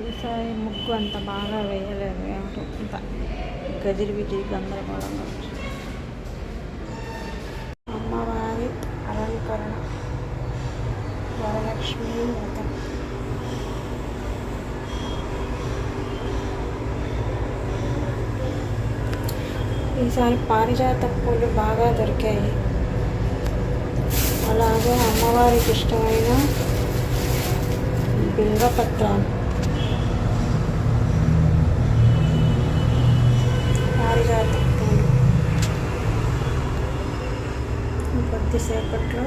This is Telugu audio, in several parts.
ఈసారి ముగ్గు అంత బాగా వేయలేదు. ఏమిటో అంత గజిరి బిజిరి గందరగోళం అమ్మవారి అలంకరణ. వరలక్ష్మి వ్రతం. ఈసారి పారిజాత పూలు బాగా దొరికాయి. అలాగే అమ్మవారికి ఇష్టమైన బిల్వపత్రాలు పారిజాత పూలు కొద్దిసేపట్లో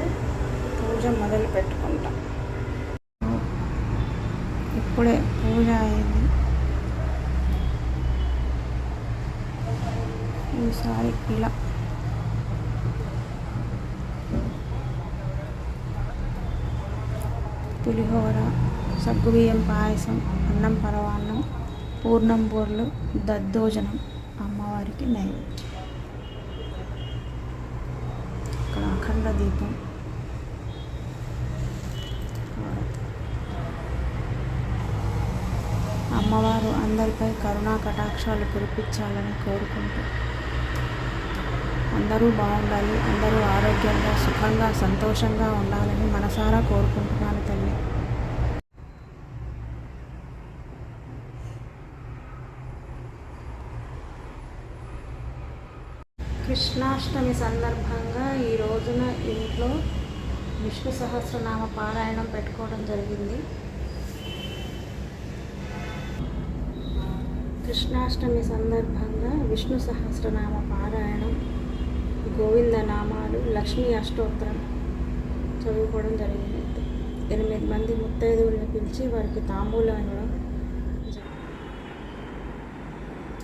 పూజ మొదలు పెట్టుకుంటాం. ఇప్పుడే పూజ అయింది. ఈసారి ఇలా. పులిహోర సగ్గుబియ్యం పాయసం అన్నం పరవాన్నం పూర్ణం బూర్లు దద్దోజనం అమ్మవారికి నైవేద్యం. ఇక్కడ దీపం. అమ్మవారు అందరిపై కరుణా కటాక్షాలు కురిపించాలని కోరుకుంటూ. అందరూ బాగుండాలి అందరూ ఆరోగ్యంగా సుఖంగా సంతోషంగా ఉండాలని మనసారా కోరుకుంటున్నాను తల్లి. కృష్ణాష్టమి సందర్భంగా ఈ రోజున ఇంట్లో విష్ణు సహస్రనామ పారాయణం పెట్టుకోవడం జరిగింది. కృష్ణాష్టమి సందర్భంగా విష్ణు సహస్రనామ పారాయణం గోవింద నామాలు లక్ష్మీ అష్టోత్తరం చదువుకోవడం జరిగింది. ఎనిమిది మంది ముత్తైదువుల్ని పిలిచి వారికి తాంబూలం ఇవ్వడం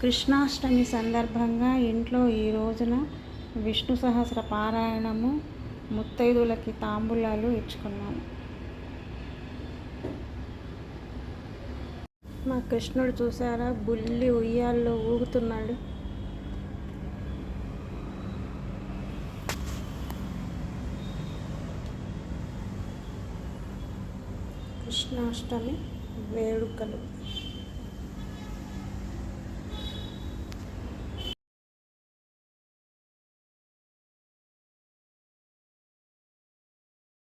కృష్ణాష్టమి సందర్భంగా ఇంట్లో ఈ రోజున విష్ణు సహస్ర పారాయణము ముత్తైదులకి తాంబూలాలు ఇచ్చుకున్నాము. మా కృష్ణుడు చూసారా బుల్లి ఉయ్యాల్లో ఊగుతున్నాడు. కృష్ణాష్టమి వేడుకలు.